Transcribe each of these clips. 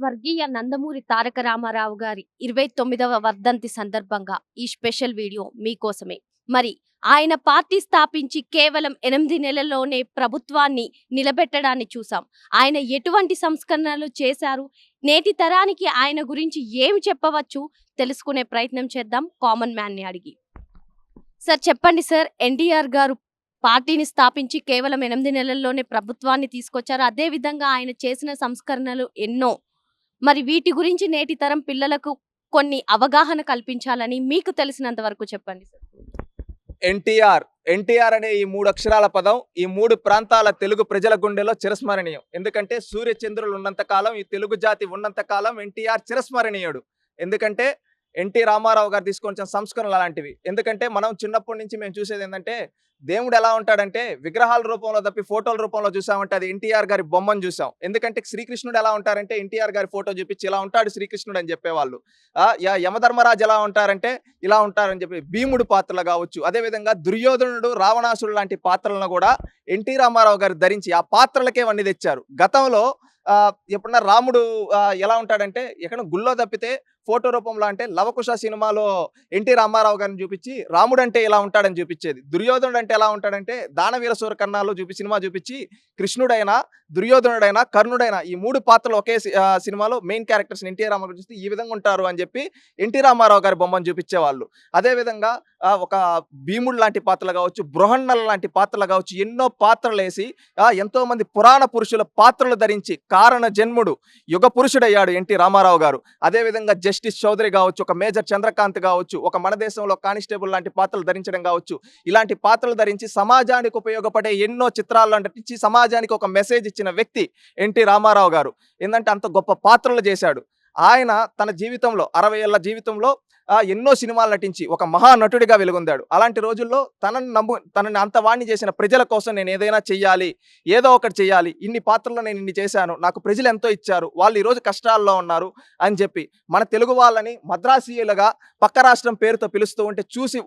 స్వర్గీయ నందమూరి తారక రామారావు గారి ఇరవై తొమ్మిదవ వర్ధంతి సందర్భంగా ఈ స్పెషల్ వీడియో మీకోసమే మరి ఆయన పార్టీ స్థాపించి కేవలం ఎనిమిది నెలల్లోనే ప్రభుత్వాన్ని నిలబెట్టడాన్ని చూసాం. ఆయన ఎటువంటి సంస్కరణలు చేశారు? నేటి తరానికి ఆయన గురించి ఏమి చెప్పవచ్చు? తెలుసుకునే ప్రయత్నం చేద్దాం. కామన్ మ్యాన్ని అడిగి. సార్ చెప్పండి సార్. ఎన్టీఆర్ గారు పార్టీని స్థాపించి కేవలం ఎనిమిది నెలల్లోనే ప్రభుత్వాన్ని తీసుకొచ్చారు. అదే విధంగా ఆయన చేసిన సంస్కరణలు ఎన్నో మరి వీటి గురించి నేటి తరం పిల్లలకు కొన్ని అవగాహన కల్పించాలని మీకు తెలిసినంత వరకు చెప్పండి సార్. ఎన్టీఆర్ ఎన్టీఆర్ అనే ఈ మూడు అక్షరాల పదం ఈ మూడు ప్రాంతాల తెలుగు ప్రజల గుండెలో చిరస్మరణీయం. ఎందుకంటే సూర్య చంద్రులు ఉన్నంత కాలం ఈ తెలుగు జాతి ఉన్నంత కాలం ఎన్టీఆర్ చిరస్మరణీయుడు. ఎందుకంటే ఎన్టీ రామారావు గారు తీసుకొచ్చిన సంస్కరణలు అలాంటివి. ఎందుకంటే మనం చిన్నప్పటి నుంచి మేము చూసేది ఏంటంటే దేవుడు ఎలా ఉంటాడంటే విగ్రహాల రూపంలో తప్పి ఫోటోల రూపంలో చూసామంటే అది ఎన్టీఆర్ గారి బొమ్మను చూసాం. ఎందుకంటే శ్రీకృష్ణుడు ఎలా ఉంటారంటే ఎన్టీఆర్ గారి ఫోటో చూపించి ఇలా ఉంటాడు శ్రీకృష్ణుడు అని చెప్పేవాళ్ళు. యా- యమధర్మరాజు ఎలా ఉంటారంటే ఇలా ఉంటారని చెప్పి భీముడు పాత్రలు కావచ్చు. అదేవిధంగా దుర్యోధనుడు రావణాసుడు లాంటి పాత్రలను కూడా ఎన్టీ రామారావు గారు ధరించి ఆ పాత్రలకే వన్నీ తెచ్చారు. గతంలో ఎప్పుడన్నా రాముడు ఎలా ఉంటాడంటే ఎక్కడ గుళ్ళో తప్పితే ఫోటో రూపంలో అంటే లవకుశ సినిమాలో ఎన్టీ రామారావు గారిని చూపించి రాముడు అంటే ఇలా ఉంటాడని చూపించేది. దుర్యోధనుడు అంటే ఎలా ఉంటాడంటే దానవీర సూర కన్నాలో చూపి సినిమా చూపించి కృష్ణుడైనా దుర్యోధనుడైనా కర్ణుడైనా ఈ మూడు పాత్రలు ఒకే సినిమాలో మెయిన్ క్యారెక్టర్స్ ఎన్టీ రామారావు చూస్తే ఈ విధంగా ఉంటారు అని చెప్పి ఎన్టీ రామారావు గారి బొమ్మను చూపించేవాళ్ళు. అదేవిధంగా ఆ, ఒక భీముడు లాంటి పాత్రలు కావచ్చు బృహన్నల లాంటి పాత్రలు కావచ్చు ఎన్నో పాత్రలు వేసి ఎంతో మంది పురాణ పురుషుల పాత్రలు ధరించి కారణ జన్ముడు యుగ పురుషుడయ్యాడు ఎన్టీ రామారావు గారు. అదేవిధంగా జస్టిస్ చౌదరి కావచ్చు ఒక మేజర్ చంద్రకాంత్ కావచ్చు ఒక మన దేశంలో కానిస్టేబుల్ లాంటి పాత్రలు ధరించడం కావచ్చు ఇలాంటి పాత్రలు ధరించి సమాజానికి ఉపయోగపడే ఎన్నో చిత్రాలు నటించి సమాజానికి ఒక మెసేజ్ ఇచ్చిన వ్యక్తి ఎన్టీ రామారావు గారు. ఏంటంటే అంత గొప్ప పాత్రలు చేశాడు. ఆయన తన జీవితంలో అరవై ఏళ్ళ జీవితంలో ఎన్నో సినిమాలు నటించి ఒక మహానటుడిగా వెలుగొందాడు. అలాంటి రోజుల్లో తనని నమ్ము తనని అంత వాణ్ణి చేసిన ప్రజల కోసం నేను ఏదైనా చెయ్యాలి ఏదో ఒకటి చేయాలి ఇన్ని పాత్రలు నేను ఇన్ని చేశాను నాకు ప్రజలు ఎంతో ఇచ్చారు వాళ్ళు ఈరోజు కష్టాల్లో ఉన్నారు అని చెప్పి మన తెలుగు వాళ్ళని మద్రాసీయులుగా పక్క రాష్ట్రం పేరుతో పిలుస్తూ ఉంటే చూసి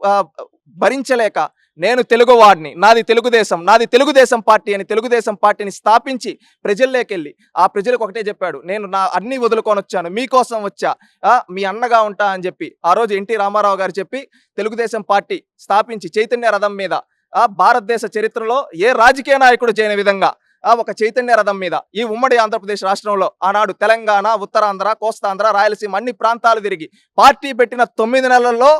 భరించలేక నేను తెలుగువాడిని నాది తెలుగుదేశం నాది తెలుగుదేశం పార్టీ అని తెలుగుదేశం పార్టీని స్థాపించి ప్రజల్లోకెళ్ళి ఆ ప్రజలకు ఒకటే చెప్పాడు. నేను నా అన్ని వదులుకొని వచ్చాను మీకోసం వచ్చా ఆ, మీ అన్నగా ఉంటా అని చెప్పి ఆ రోజు ఎన్టీ రామారావు గారు చెప్పి తెలుగుదేశం పార్టీ స్థాపించి చైతన్య రథం మీద ఆ భారతదేశ చరిత్రలో ఏ రాజకీయ నాయకుడు చేయని విధంగా ఆ ఒక చైతన్య రథం మీద ఈ ఉమ్మడి ఆంధ్రప్రదేశ్ రాష్ట్రంలో ఆనాడు తెలంగాణ ఉత్తరాంధ్ర కోస్తాంధ్ర రాయలసీమ అన్ని ప్రాంతాలు తిరిగి పార్టీ పెట్టిన తొమ్మిది నెలల్లో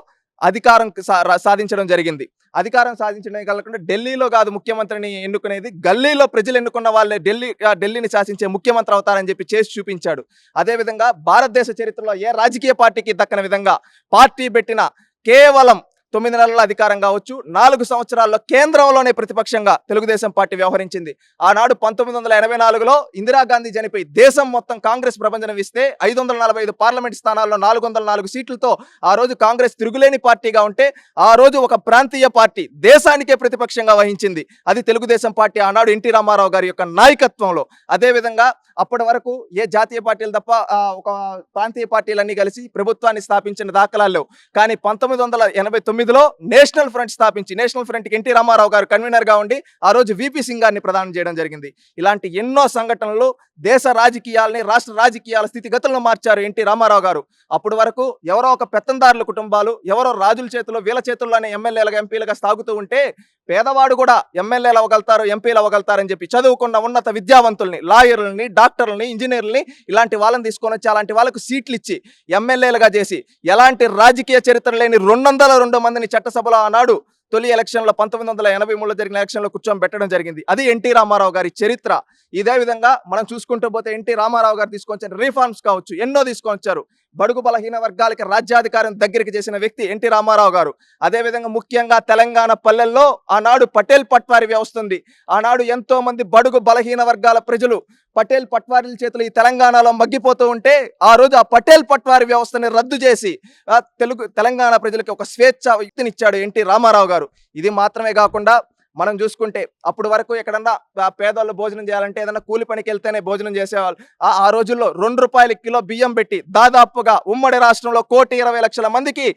అధికారం సా- సాధించడం జరిగింది. అధికారం సాధించడమే కాకుండా ఢిల్లీలో కాదు ముఖ్యమంత్రిని ఎన్నుకునేది. గల్లీలో ప్రజలు ఎన్నుకున్న వాళ్ళే ఢిల్లీ ఢిల్లీని శాసించే ముఖ్యమంత్రి అవుతారని చెప్పి చేసి చూపించాడు. అదేవిధంగా భారతదేశ చరిత్రలో ఏ రాజకీయ పార్టీకి దక్కని విధంగా పార్టీ పెట్టిన కేవలం తొమ్మిది నెలల అధికారం కావచ్చు నాలుగు సంవత్సరాల్లో కేంద్రంలోనే ప్రతిపక్షంగా తెలుగుదేశం పార్టీ వ్యవహరించింది. ఆనాడు పంతొమ్మిది వందల ఎనభై నాలుగులో ఇందిరాగాంధీ చనిపోయి దేశం మొత్తం కాంగ్రెస్ ప్రభంజనం ఇస్తే ఐదు వందల నలభై ఐదు పార్లమెంట్ స్థానాల్లో నాలుగు వందల నాలుగు సీట్లతో ఆ రోజు కాంగ్రెస్ తిరుగులేని పార్టీగా ఉంటే ఆ రోజు ఒక ప్రాంతీయ పార్టీ దేశానికే ప్రతిపక్షంగా వహించింది. అది తెలుగుదేశం పార్టీ ఆనాడు ఎన్టీ రామారావు గారి యొక్క నాయకత్వంలో. అదేవిధంగా అప్పటి వరకు ఏ జాతీయ పార్టీలు తప్ప ఆ, ఒక ప్రాంతీయ పార్టీలన్నీ కలిసి ప్రభుత్వాన్ని స్థాపించిన దాఖలాలు లేవు. కానీ పంతొమ్మిది వందల ఎనభై తొమ్మిది తొమ్మిదిలో నేషనల్ ఫ్రంట్ స్థాపించి నేషనల్ ఫ్రంట్కి ఎన్టీ రామారావు గారు కన్వీనర్గా ఉండి ఆ రోజు విపి సింగ్ గారిని ప్రదానం చేయడం జరిగింది. ఇలాంటి ఎన్నో సంఘటనలు దేశ రాజకీయాలని రాష్ట్ర రాజకీయాల స్థితిగతులను మార్చారు ఎన్టీ రామారావు గారు. అప్పటి వరకు ఎవరో ఒక పెత్తందారుల కుటుంబాలు ఎవరో రాజుల చేతిలో వీళ్ళ చేతుల్లోనే ఎమ్మెల్యేలుగా ఎంపీలుగా సాగుతూ ఉంటే పేదవాడు కూడా ఎమ్మెల్యేలు అవ్వగలుగుతారు ఎంపీలు అవ్వగలుగుతారని చెప్పి చదువుకున్న ఉన్నత విద్యావంతుల్ని లాయర్లని డాక్టర్లని ఇంజనీర్లని ఇలాంటి వాళ్ళని తీసుకొని వచ్చి అలాంటి వాళ్ళకు సీట్లు ఇచ్చి ఎమ్మెల్యేలుగా చేసి ఎలాంటి రాజకీయ చరిత్ర లేని రెండు వందల రెండు మందిని చట్టసభలో ఆనాడు తొలి ఎలక్షన్లో పంతొమ్మిది వందల ఎనభై మూడులో జరిగిన ఎలక్షన్లో కూర్చోబెట్టడం పెట్టడం జరిగింది. అది ఎన్టీ రామారావు గారి చరిత్ర. ఇదే విధంగా మనం చూసుకుంటూ పోతే ఎన్టీ రామారావు గారు తీసుకొచ్చిన రిఫార్మ్స్ కావచ్చు ఎన్నో తీసుకొచ్చారు. బడుగు బలహీన వర్గాలకి రాజ్యాధికారం దగ్గరికి చేసిన వ్యక్తి ఎన్టీ రామారావు గారు. అదేవిధంగా ముఖ్యంగా తెలంగాణ పల్లెల్లో ఆనాడు పటేల్ పట్వారి వ్యవస్థ ఉంది ఆనాడు ఎంతో మంది బడుగు బలహీన వర్గాల ప్రజలు పటేల్ పట్వారీల చేతులు ఈ తెలంగాణలో మగ్గిపోతూ ఉంటే ఆ రోజు ఆ పటేల్ పట్వారి వ్యవస్థని రద్దు చేసి తెలుగు తెలంగాణ ప్రజలకి ఒక స్వేచ్ఛ వ్యక్తినిచ్చాడు ఎన్టీ రామారావు గారు. ఇది మాత్రమే కాకుండా మనం చూసుకుంటే అప్పుడు వరకు ఎక్కడన్నా పేదవాళ్ళు భోజనం చేయాలంటే ఏదైనా కూలి పనికి వెళ్తేనే భోజనం చేసేవాళ్ళు. ఆ రోజుల్లో రెండు రూపాయల కిలో బియ్యం పెట్టి దాదాపుగా ఉమ్మడి రాష్ట్రంలో కోటి ఇరవై లక్షల మందికి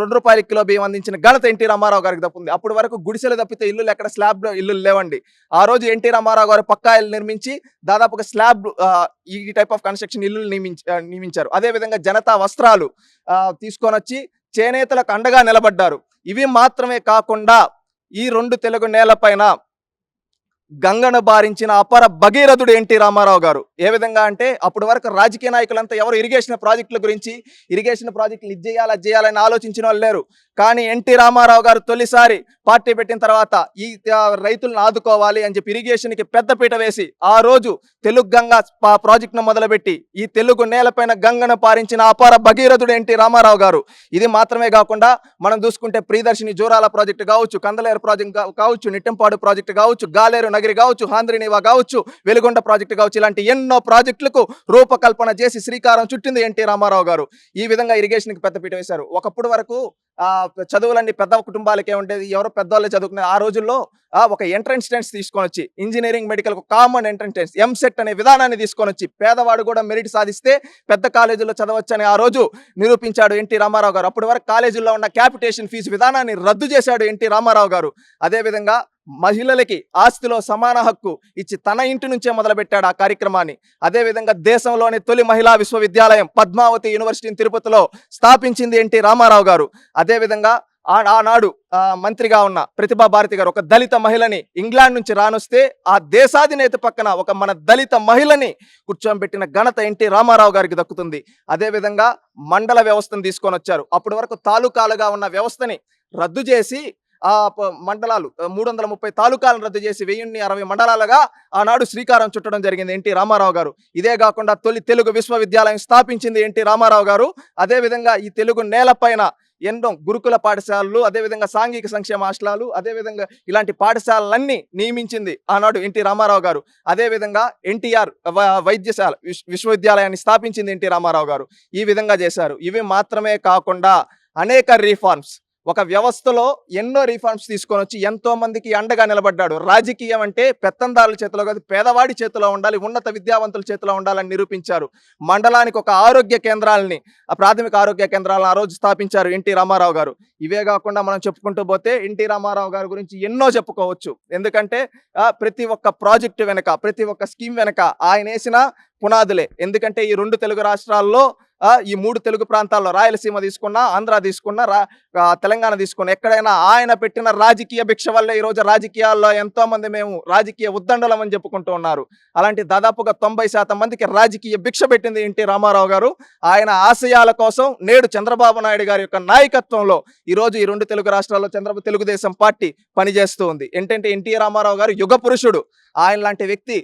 రెండు రూపాయల కిలో బియ్యం అందించిన ఘనత ఎన్టీ రామారావు గారికి తప్పింది అప్పుడు వరకు గుడిసెలు తప్పితే ఇల్లు ఎక్కడ స్లాబ్ ఇల్లు లేవండి. ఆ రోజు ఎన్టీ రామారావు గారు పక్కా ఇల్లు నిర్మించి దాదాపుగా స్లాబ్ ఈ టైప్ ఆఫ్ కన్స్ట్రక్షన్ ఇల్లు నియమించ నియమించారు. అదేవిధంగా జనతా వస్త్రాలు తీసుకొని వచ్చి చేనేతలకు అండగా నిలబడ్డారు. ఇవి మాత్రమే కాకుండా ఈ రెండు తెలుగు నేలపైన గంగను బారించిన అపర భగీరథుడు ఎన్టీ రామారావు గారు. ఏ విధంగా అంటే అప్పటి వరకు రాజకీయ నాయకులంతా ఎవరు ఇరిగేషన్ ప్రాజెక్టుల గురించి ఇరిగేషన్ ప్రాజెక్టులు ఇది చేయాలి అది చేయాలని ఆలోచించిన వాళ్ళు లేరు. కానీ ఎన్టీ రామారావు గారు తొలిసారి పార్టీ పెట్టిన తర్వాత ఈ రైతులను ఆదుకోవాలి అని చెప్పి ఇరిగేషన్కి పెద్దపీట వేసి ఆ రోజు తెలుగు గంగా ప్రాజెక్టును మొదలుపెట్టి ఈ తెలుగు నేలపైన గంగను పారించిన అపార భగీరథుడు ఎన్టీ రామారావు గారు. ఇది మాత్రమే కాకుండా మనం చూసుకుంటే ప్రియదర్శిని జోరాల ప్రాజెక్టు కావచ్చు కందలేరు ప్రాజెక్ట్ కావచ్చు నిట్టంపాడు ప్రాజెక్టు కావచ్చు గాలేరు నగరి కావచ్చు హాంద్రినివా కావచ్చు వెలుగొండ ప్రాజెక్టు కావచ్చు ఇలాంటి ఎన్నో ప్రాజెక్టులకు రూపకల్పన చేసి శ్రీకారం చుట్టింది ఎన్టీ రామారావు గారు. ఈ విధంగా ఇరిగేషన్కి పెద్దపీట వేశారు. ఒకప్పుడు వరకు ఆ చదువులన్నీ పెద్ద కుటుంబాలకే ఉండేది. ఎవరో పెద్దవాళ్ళే చదువుకునే ఆ రోజుల్లో ఒక ఎంట్రన్స్ టెస్ట్ తీసుకొని వచ్చి engineering medical common entrance test EAMCET అనే విధానాన్ని తీసుకొని వచ్చి పేదవాడు కూడా మెరిట్ సాధిస్తే పెద్ద కాలేజీలో చదవచ్చని ఆ రోజు నిరూపించాడు ఎన్టీ రామారావు గారు. అప్పటి వరకు కాలేజీల్లో ఉన్న క్యాపిటేషన్ ఫీజు విధానాన్ని రద్దు చేశాడు ఎన్టీ రామారావు గారు. అదేవిధంగా మహిళలకి ఆస్తిలో సమాన హక్కు ఇచ్చి తన ఇంటి నుంచే మొదలుపెట్టాడు ఆ కార్యక్రమాన్ని. అదేవిధంగా దేశంలోని తొలి మహిళా విశ్వవిద్యాలయం పద్మావతి యూనివర్సిటీని తిరుపతిలో స్థాపించింది ఎన్టీ రామారావు గారు. అదేవిధంగా ఆ- ఆనాడు మంత్రిగా ఉన్న ప్రతిభా భారతి గారు ఒక దళిత మహిళని ఇంగ్లాండ్ నుంచి రానొస్తే ఆ దేశాధినేత పక్కన ఒక మన దళిత మహిళని కూర్చోబెట్టిన ఘనత ఎన్టీ రామారావు గారికి దక్కుతుంది. అదేవిధంగా మండల వ్యవస్థను తీసుకొని వచ్చారు. అప్పటి వరకు తాలూకాలుగా ఉన్న వ్యవస్థని రద్దు చేసి మండలాలు మూడు వందల ముప్పై తాలూకాలను రద్దు చేసి వెయ్యిన్ని అరవై మండలాలుగా ఆనాడు శ్రీకారం చుట్టడం జరిగింది ఎన్టీ రామారావు గారు. ఇదే కాకుండా తొలి తెలుగు విశ్వవిద్యాలయం స్థాపించింది ఎన్టీ రామారావు గారు. అదేవిధంగా ఈ తెలుగు నేలపైన ఎన్నో గురుకుల పాఠశాలలు అదేవిధంగా సాంఘిక సంక్షేమ హాస్టలాలు అదేవిధంగా ఇలాంటి పాఠశాలలన్నీ నియమించింది ఆనాడు ఎన్టీ రామారావు గారు. అదేవిధంగా ఎన్టీఆర్ వైద్యశాల విశ్వవిద్యాలయాన్ని స్థాపించింది ఎన్టీ రామారావు గారు. ఈ విధంగా చేశారు. ఇవి మాత్రమే కాకుండా అనేక రీఫార్మ్స్ ఒక వ్యవస్థలో ఎన్నో రిఫార్మ్స్ తీసుకొని వచ్చి ఎంతో మందికి అండగా నిలబడ్డాడు. రాజకీయం అంటే పెత్తందారుల చేతిలో కాదు పేదవాడి చేతిలో ఉండాలి ఉన్నత విద్యావంతుల చేతిలో ఉండాలని నిరూపించారు. మండలానికి ఒక ఆరోగ్య కేంద్రాలని ఆ ప్రాథమిక ఆరోగ్య కేంద్రాలను ఆ రోజు స్థాపించారు ఎన్టీ రామారావు గారు. ఇవే కాకుండా మనం చెప్పుకుంటూ పోతే ఎన్టీ రామారావు గారి గురించి ఎన్నో చెప్పుకోవచ్చు. ఎందుకంటే ప్రతి ఒక్క ప్రాజెక్టు వెనక ప్రతి ఒక్క స్కీమ్ వెనక ఆయన వేసిన పునాదులే. ఎందుకంటే ఈ రెండు తెలుగు రాష్ట్రాల్లో ఈ మూడు తెలుగు ప్రాంతాల్లో రాయలసీమ తీసుకున్నా ఆంధ్ర తీసుకున్నా రా తెలంగాణ తీసుకున్నా ఎక్కడైనా ఆయన పెట్టిన రాజకీయ భిక్ష వల్లే ఈరోజు రాజకీయాల్లో ఎంతోమంది మేము రాజకీయ ఉద్దండలం అని చెప్పుకుంటూ ఉన్నారు. అలాంటి దాదాపుగా తొంభై శాతం మందికి రాజకీయ భిక్ష పెట్టింది ఎన్టీ రామారావు గారు. ఆయన ఆశయాల కోసం నేడు చంద్రబాబు నాయుడు గారి యొక్క నాయకత్వంలో ఈరోజు ఈ రెండు తెలుగు రాష్ట్రాల్లో చంద్రబాబు తెలుగుదేశం పార్టీ పనిచేస్తూ ఉంది. ఏంటంటే ఎన్టీ రామారావు గారు యుగ పురుషుడు. ఆయన లాంటి వ్యక్తి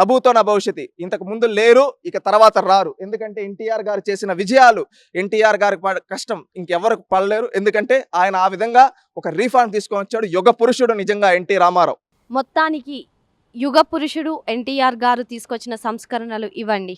నభూతో నా భవిష్యత్ ఇంతకు ముందు లేరు ఇక తర్వాత రారు. ఎందుకంటే ఎన్టీఆర్ గారు చేసిన విజయాలు ఎన్టీఆర్ గారు కష్టం ఇంకెవరికి పడలేరు. ఎందుకంటే ఆయన ఆ విధంగా ఒక రీఫార్మ్ తీసుకొని వచ్చాడు. యుగ పురుషుడు నిజంగా ఎన్టీ రామారావు. మొత్తానికి యుగ పురుషుడు ఎన్టీఆర్ గారు తీసుకొచ్చిన సంస్కరణలు ఇవ్వండి